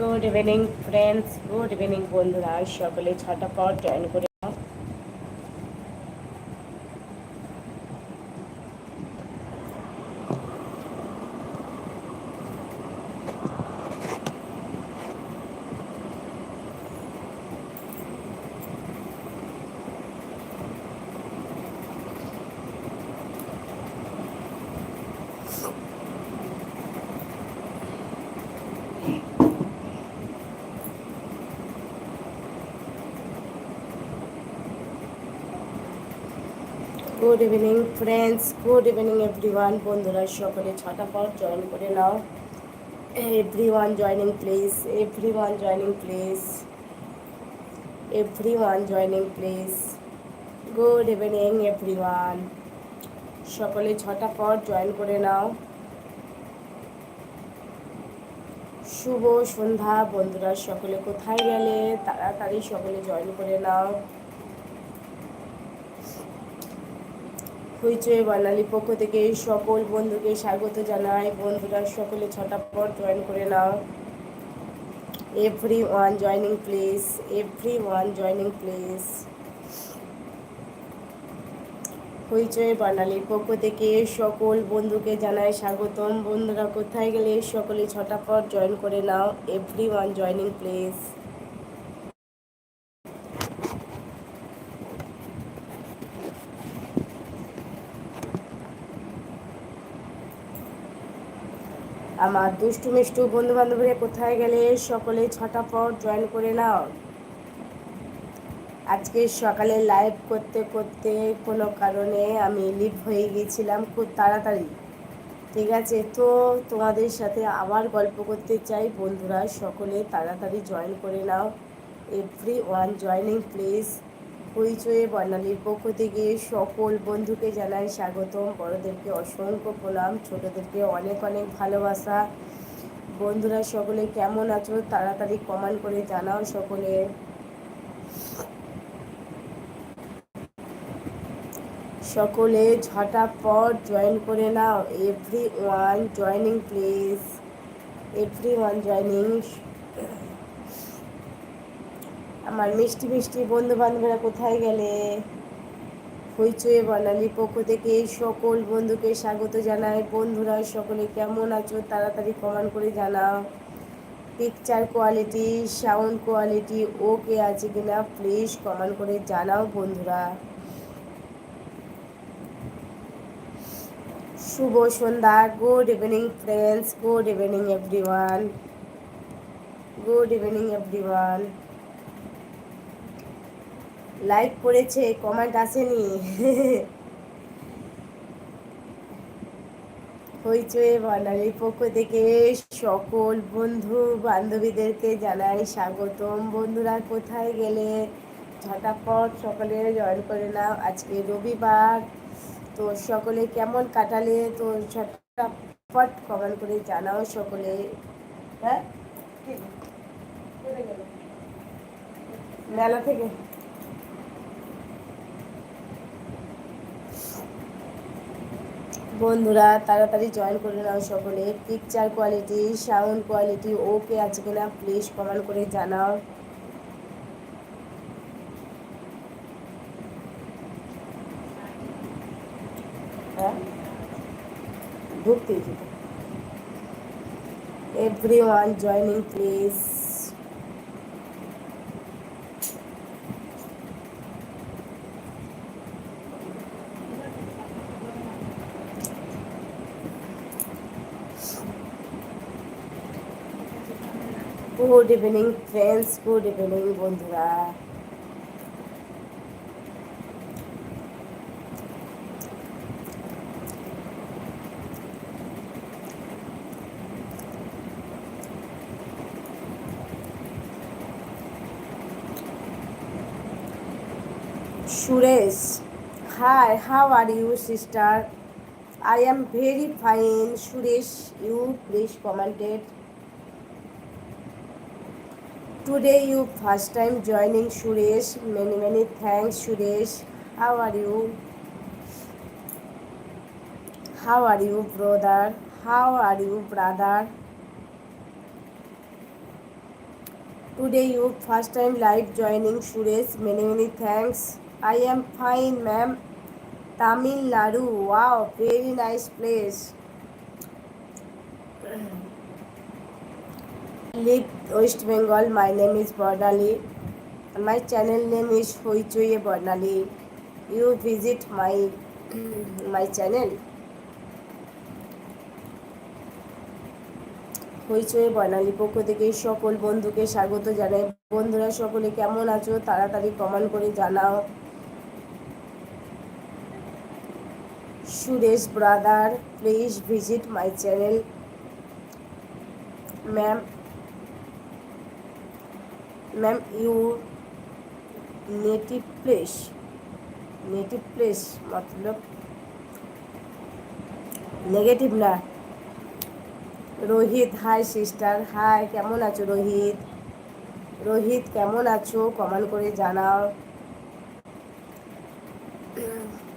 Good evening friends good evening বন্ধুরা। সকলে ছটা পর জয়েন করে নাও। Good evening friends good evening everyone বন্ধুরা, সকলে ছটা পর জয়েন করে নাও। Everyone joining please everyone joining please everyone joining please good evening everyone সকলে ছটা পর জয়েন করে নাও। শুভ সন্ধ্যা, বন্ধুরা, সকলে কোথায় গেলে? তাড়াতাড়ি সকলে জয়েন করে নাও। হইচই বাঙালি পক্ষ থেকে সকল বন্ধুকে স্বাগত জানাই। বন্ধুরা, সকলে ছটা পর জয়েন করে নাও। Everyone joining please everyone joining please Hoichoi বাঙালির পক্ষ থেকে সকল বন্ধুকে জানাই স্বাগতম। বন্ধুরা, কোথায় গেলে সকলে ছটা পর জয়েন করে নাও? এভরি ওয়ান জয়নিং প্লিজ আমার দুষ্টু মিষ্টু বন্ধু বান্ধবীরা কোথায় গেলে সকলে ছটা পর জয়েন করে নাও। আজকে সকালে লাইভ করতে করতে কোনো কারণে আমি লিভ হয়ে গিয়েছিলাম খুব তাড়াতাড়ি। ঠিক আছে, তো তোমাদের সাথে আবার গল্প করতে চাই। বন্ধুরা, সকলে তাড়াতাড়ি জয়েন করে নাও। এভরি ওয়ান জয়নিং প্লিজ হইচয়ে বর্ণালীর পক্ষ থেকে সকল বন্ধুকে জানাই স্বাগতম। বড়দেরকে অসংখ্য প্রণাম, ছোটদেরকে অনেক অনেক ভালোবাসা। বন্ধুরা, সকলে কেমন আছো? তাড়াতাড়ি কমেন্ট করে জানাও সকলে। সকলে ঝটাপট জয়েন করে নাও। Everyone joining, please. Everyone joining. আমার মিষ্টি মিষ্টি বন্ধু বান্ধবীরা কোথায় গেলে? হইচয়ে বানালি পক্ষ থেকে সকল বন্ধুকে স্বাগত জানাই। বন্ধুরা, সকলে কেমন আছো? তাড়াতাড়ি কমেন্ট করে জানাও। Picture quality sound quality okay আছে কিনা? প্লিজ কমান করে জানাও বন্ধুরা। শুভ সন্ধ্যা। Good evening friends good evening everyone good evening everyone like করেছে কমেন্ট আসেনি। হইচই বানালির পক্ষ থেকে সকল বন্ধু বান্ধবীদেরকে জানাই স্বাগতম। বন্ধুরা, কোথায় গেলে? ঝটাপট সকলে জয়েন করে নাও। আজকে রবিবার, তো সকলে কেমন কাটালে? তো ঝটাপট কমেন্ট করে জানাও সকলে। হ্যাঁ? মেলা থেকে। বন্ধুরা, তাড়াতাড়ি জয়েন করে নাও সকলে। Picture quality sound quality okay আছে কিনা প্লিজ কমেন্ট করে জানাও। ঢুকতেই everyone joining please Good evening friends good evening বন্ধুরা Suresh hi how are you sister I am very fine. Suresh, you please commented. Today you first time joining Suresh. Many many thanks Suresh. How are you? How are you brother? How are you brother? Today you first time live joining Suresh. Many many thanks. I am fine, ma'am. Tamil Nadu. Wow, very nice place. Live West Bengal. My name is Bernali. My channel name is Hoichoye Bernali. You visit my my channel. Hoichoi Barnali পক্ষ থেকে সকল বন্ধুকে স্বাগত জানাই বন্ধুরা সকলে কেমন আছো তাড়াতাড়ি কমেন্ট করে জানাও Suresh brother please visit my channel ma'am ma'am you native place native place Matlab negative না রোহিত হাই সিস্টার হাই কেমন আছো রোহিত? রোহিত, কেমন আছো? কমেন্ট করে জানাও।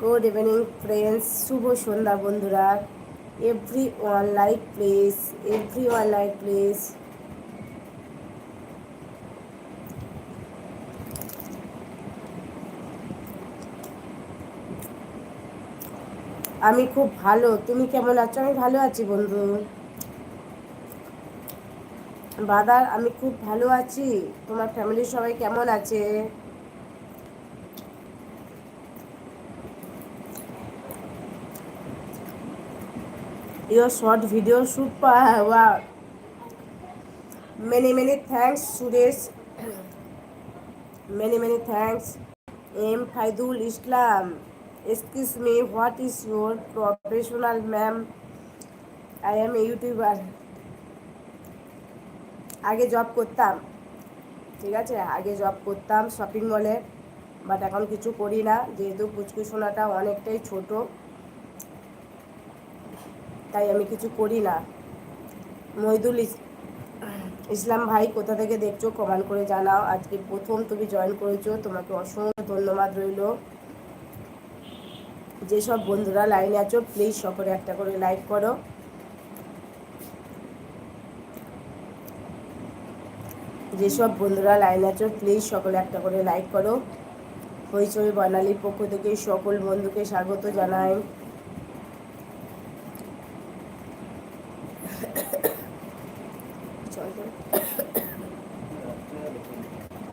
গুড ইভিনিং ফ্রেন্ডস শুভ সন্ধ্যা বন্ধুরা। Everyone like please everyone like please আমি খুব ভালো। তুমি কেমন আছো? আমি ভালো আছি বন্ধু। বাদার আমি খুব ভালো আছি। তোমার ফ্যামিলির সবাই কেমন আছে? Your short video super wow many many thanks Suresh many many thanks M Faidul Islam me, what is your professional ma'am? I am a youtuber. আগে জব করতাম, ঠিক আছে? আগে জব করতাম শপিং মলে বাট এখন কিছু করি না, যেহেতু পুচকু সোনাটা অনেকটাই ছোট, তাই আমি কিছু করি না। মহিদুল ইসলাম ভাই, কোথা থেকে দেখছ? কমেন্ট করে জানাও। আজকে প্রথম তুমি জয়েন করেছ, তোমাকে অসংখ্য ধন্যবাদ রইল। যেসব বন্ধুরা লাইনে আছো প্লিজ সকলে একটা করে লাইক করো। যেসব বন্ধুরা লাইন আছো প্লিজ সকলে একটা করে লাইক করো। হইচই বর্ণালীর পক্ষ থেকে সকল বন্ধুকে স্বাগত জানাই।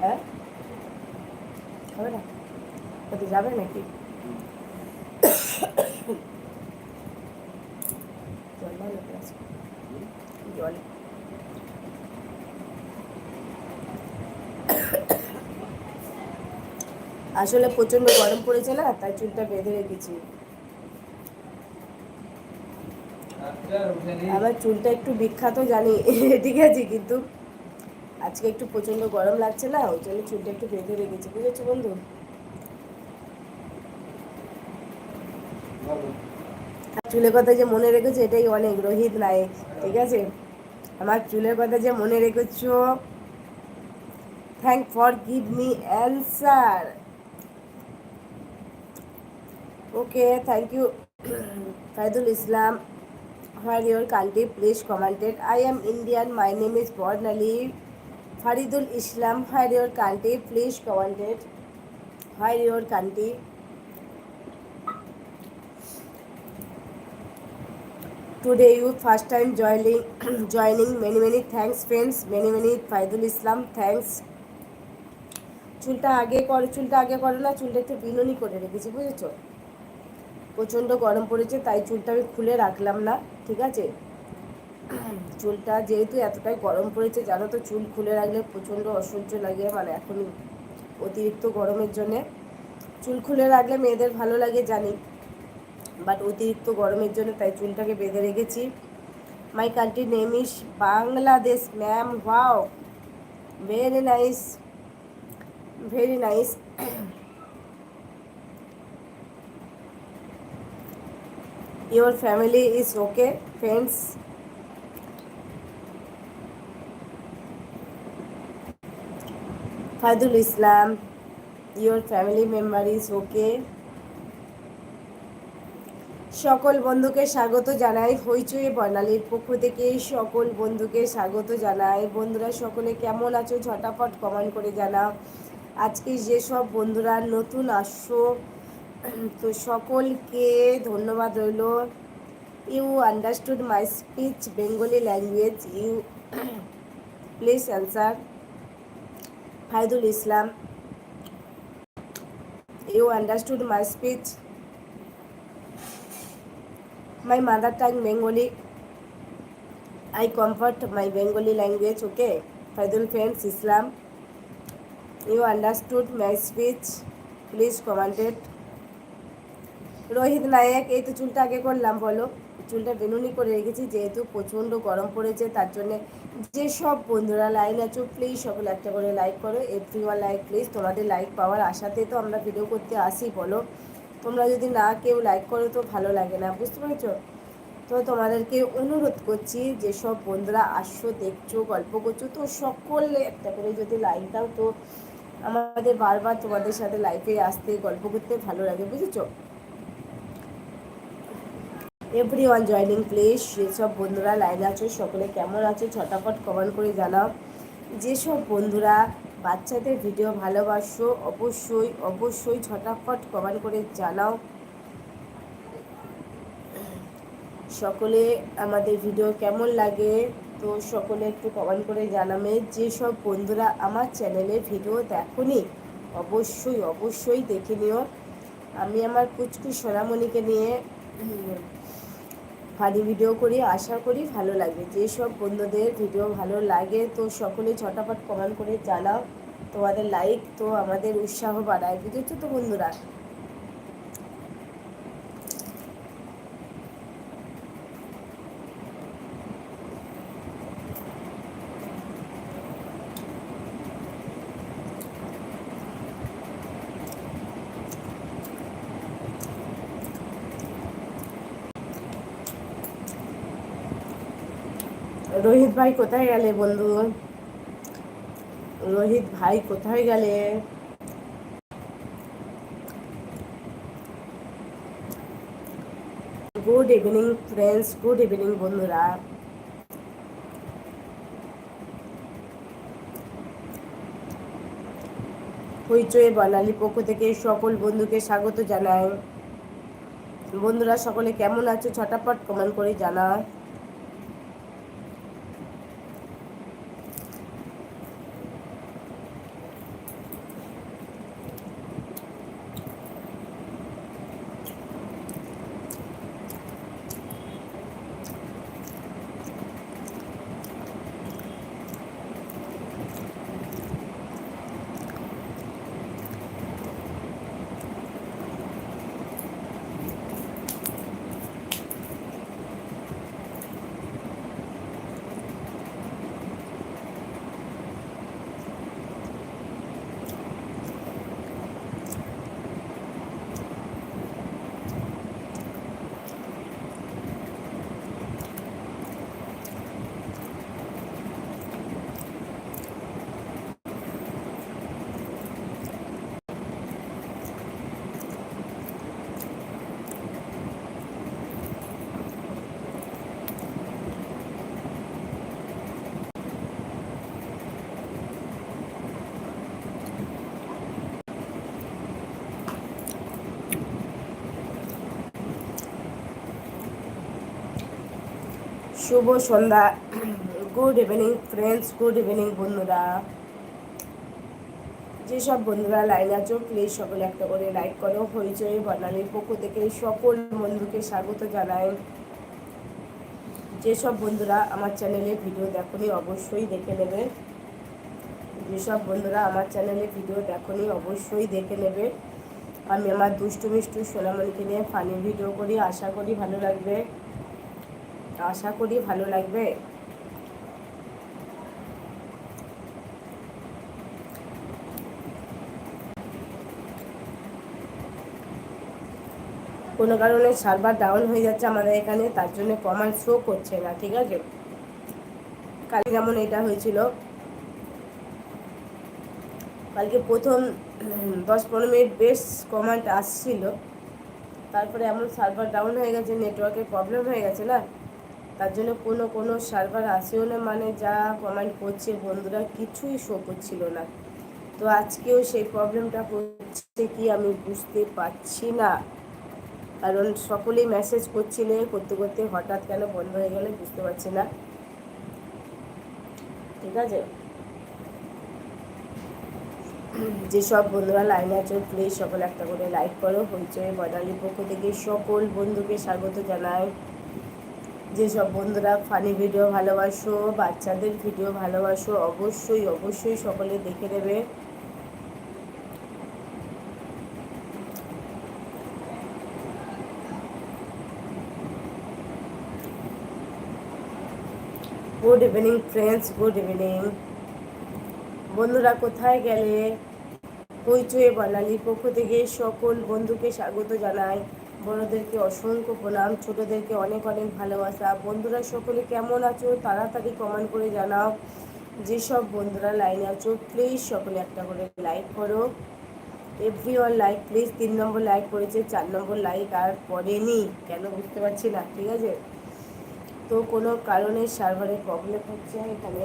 হ্যাঁ? হবে না? যাবে নাকি? আসলে প্রচণ্ড গরম পড়েছে না, তাই চুলটা বেঁধে রেখেছি। আমার চুলটা একটু বিখ্যাত জানি, ঠিক আছে, কিন্তু আজকে একটু প্রচণ্ড গরম লাগছে না, ওই জন্য চুলটা একটু বেঁধে রেখেছি, বুঝেছ বন্ধু? চুলের কথা যে মনে রেখেছো, এটাই অনেক, রোহিত নায়ক ঠিক আছে? আমার চুলের কথা যে মনে রেখেছো thank for give me answer okay thank you Faidul Islam far your country please commented I am Indian my name is Barnali Faridul Islam, her your country please commented where your country. Today you first time joining joining many many thanks friends many many Faidul Islam thanks চুলটা আগে করো, চুলটা আগে করো না, চুলটা একটু বিনুনি করে রেখেছি, বুঝেছ? প্রচণ্ড গরম পড়েছে, তাই চুলটা আমি খুলে রাখলাম না, ঠিক আছে? চুলটা যেহেতু এতটাই গরম পড়েছে, জানো তো, চুল খুলে রাখলে প্রচণ্ড অসহ্য লাগে মানে এখন অতিরিক্ত গরমের জন্যে। চুল খুলে রাখলে মেয়েদের ভালো লাগে, জানি। বাট অতিরিক্ত গরমের জন্য তাই চুলটাকে বেঁধে রেখেছি। My country name is Bangladesh ma'am wow very nice very nice your family is okay, friends. Fadul Islam, your family member is okay. সকল বন্ধুকে স্বাগত জানাই। হইচই বর্ণালীর পক্ষ থেকে সকল বন্ধুকে স্বাগত জানাই। বন্ধুরা, সকলে কেমন আছো? ঝটাপট কমেন্ট করে জানাও। আজকে যেসব বন্ধুরা নতুন আসছো তো সকলকে ধন্যবাদ রইল you understood my speech Bengali language you please answer Faidul Islam you understood my speech mother tongue Bengali. I comfort my Bengali language, okay? Faidul friends, Islam. You understood my speech. Please comment it. Rohit Nayak, এই তো চুলটা আগে করলাম, বলো। চুলটা বেনুনি করে রেখেছি, যেহেতু প্রচণ্ড গরম পড়েছে, তার জন্যে যেসব বন্ধুরা লাইন আছো প্লিজ সকলে একটা করে লাইক করো। এভরি ওয়ান লাইক প্লিজ তোমাদের লাইক পাওয়ার আশাতে তো আমরা ভিডিও করতে আসি, বলো। তোমরা যদি না কেউ লাইক করো তো ভালো লাগে না, বুঝতে পেরেছ? তো তোমাদেরকে অনুরোধ করছি, যেসব বন্ধুরা আসছো, দেখছ, গল্প করছ, তো সকলে একটা করে যদি লাইক দাও, তো আমাদের বারবার তোমাদের সাথে লাইফে আসতে, গল্প করতে ভালো লাগে, বুঝেছ? এভরি ওয়ান জয়নিং প্লিজ যেসব বন্ধুরা লাইন আছো, সকলে কেমন আছো, ছটাফট কমেন্ট করে জানাও। যেসব বন্ধুরা বাচ্চাদের ভিডিও ভালোবাসো, অবশ্যই অবশ্যই ছটাফট কমেন্ট করে জানাও। সকলে আমাদের ভিডিও কেমন লাগে, তো সকলে একটু কমেন্ট করে জানাবে। যেসব বন্ধুরা আমার চ্যানেলে ভিডিও দেখনি, অবশ্যই অবশ্যই দেখে নিও। আমি আমার কুচকু সোনামণিকে নিয়ে ফানি ভিডিও করি, আশা করি ভালো লাগে যেসব বন্ধুদের ভিডিও ভালো লাগে, তো সকলে ছটাপট কমেন্ট করে জানাও। তোমাদের লাইক তো আমাদের উৎসাহ বাড়ায়। বুঝেছ তো বন্ধুরা রোহিত ভাই কোথায় গেলে বন্ধু? রোহিত ভাই কোথায় গেলে? Good evening friends good evening বন্ধুরা। হইচয়ে বর্ণালী পক্ষ থেকে সকল বন্ধুকে স্বাগত জানাই। বন্ধুরা, সকলে কেমন আছো? ছটাপট কমেন্ট করে জানায় শুভ সন্ধ্যা। Good evening friends good evening বন্ধুরা। যেসব বন্ধুরা লাইন আছো প্লিজ সকলে একটা করে লাইক করো। হইচই বর্ণালীর পক্ষ থেকে সকল বন্ধুকে স্বাগত জানাই। যেসব বন্ধুরা আমার চ্যানেলে ভিডিও দেখনি, অবশ্যই দেখে নেবে। যেসব বন্ধুরা আমার চ্যানেলে ভিডিও দেখনি, অবশ্যই দেখে নেবে। আমি আমার দুষ্টু মিষ্টু সোনামণিকে নিয়ে ফানি ভিডিও করি। আশা করি ভালো লাগবে। আশা করি ভালো লাগবে। কোনো কারণে সার্ভার ডাউন হয়ে যাচ্ছে আমাদের এখানে, তার জন্য কমান্ড শো করছে না, ঠিক আছে? কাল যেমন এটা হয়েছিল। কালকে প্রথম দশ পনেরো মিনিট বেশ কমান্ড আসছিল। তারপরে এমন সার্ভার ডাউন হয়ে গেছে নেটওয়ার্কের প্রবলেম হয়ে গেছে না? তার জন্য কোনো কোনো সার্ভার আসেও না মানে যা কমেন্ট করছে বন্ধুরা কিছুই শো করছিল না। তো আজকেও সেই প্রবলেমটা হচ্ছে কি আমি বুঝতে পারছি না। কারণ সকলেই মেসেজ করছিলে, করতে করতে হঠাৎ কেন বন্ধ হয়ে গেলে বুঝতে পারছি না। ঠিক আছে? যেসব বন্ধুরা লাইনে আছো প্লিজ সকলে একটা করে লাইক করো। হইচই বর্ণালীর পক্ষ থেকে সকল বন্ধুকে স্বাগত জানাই। যেসব বন্ধুরা ফানি ভিডিও ভালোবাসো, বাচ্চাদের ভিডিও ভালোবাসো, অবশ্যই অবশ্যই সকলে দেখে নেবে। Good evening friends good evening বন্ধুরা, কোথায় গেলে? হইচয়ে বানালির পক্ষ থেকে সকল বন্ধুকে স্বাগত জানাই। বড়োদেরকে অসংখ্য প্রণাম, ছোটোদেরকে অনেক অনেক ভালোবাসা। বন্ধুরা, সকলে কেমন আছো? তাড়াতাড়ি কমেন্ট করে জানাও যেসব বন্ধুরা লাইনে আছো। প্লিজ সকলে একটা করে লাইক করো। এভরি ওয়ান লাইক প্লিজ তিন নম্বর লাইক করেছে, চার নম্বর লাইক আর পড়েনি। কেন বুঝতে পারছি না, ঠিক আছে? তো কোনো কারণে সার্ভারের প্রবলেম হচ্ছে, এখানে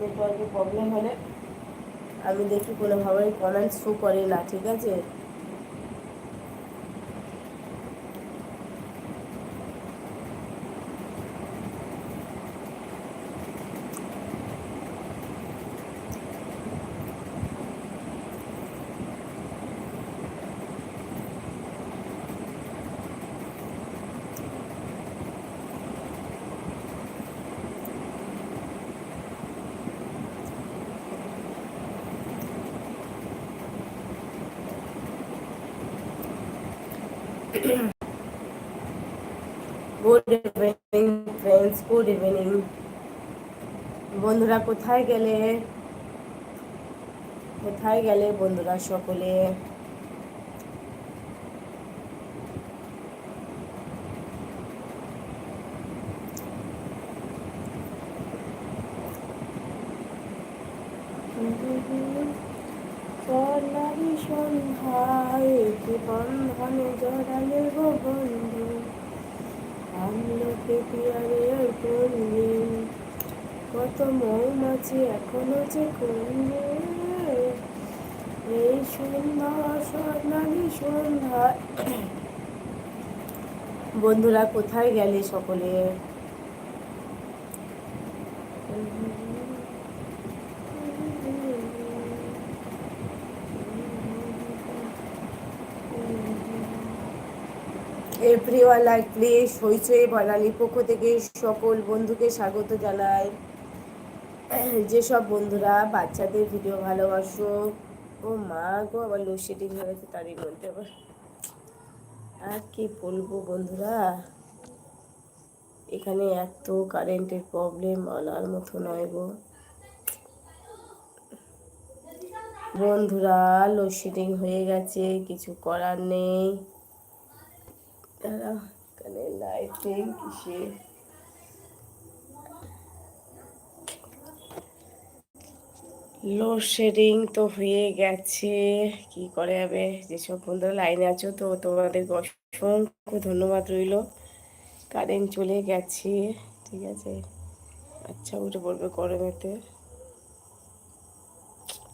নেটওয়ার্কের প্রবলেম হলে আমি দেখি কোনোভাবে কমেন্ট শো করে না, ঠিক আছে good evening friends good evening বন্ধুরা, কোথায় গেলে? কোথায় গেলে বন্ধুরা সকলে? সন্ধ্যায় কি বন্ধনে জড়ালে গো বন্ধু পিয়ারে করলে কত মৌমাছি এখনও যে করলে? এই সন্ধ্যা স্বর্ণালী সন্ধ্যা। বন্ধুরা, কোথায় গেলে সকলে? এভরিওয়ান লাইক প্লিজ হইচই বাঙালির পক্ষ থেকে সকল বন্ধুকে স্বাগত জানাই। যেসব বন্ধুরা বাচ্চাদের ভিডিও ভালোবাসো, ও মা গো, আবার লোডশেডিং হয়ে গেছে তারই মধ্যে আবার। আর কি বলব বন্ধুরা? এখানে এত কারেন্টের প্রবলেম বলার মতো নয় গো। বন্ধুরা লোডশেডিং হয়ে গেছে, কিছু করার নেই। তারা এখানে লাইটিং কিসে লোডশেডিং তো হয়ে গেছে। কি করে যাবে? যেসব বন্ধুরা লাইনে আছো তো তোমাদেরকে অসংখ্য ধন্যবাদ রইল। কারেন্ট চলে গেছে, ঠিক আছে। আচ্ছা উঠে পড়বে গরমেতে।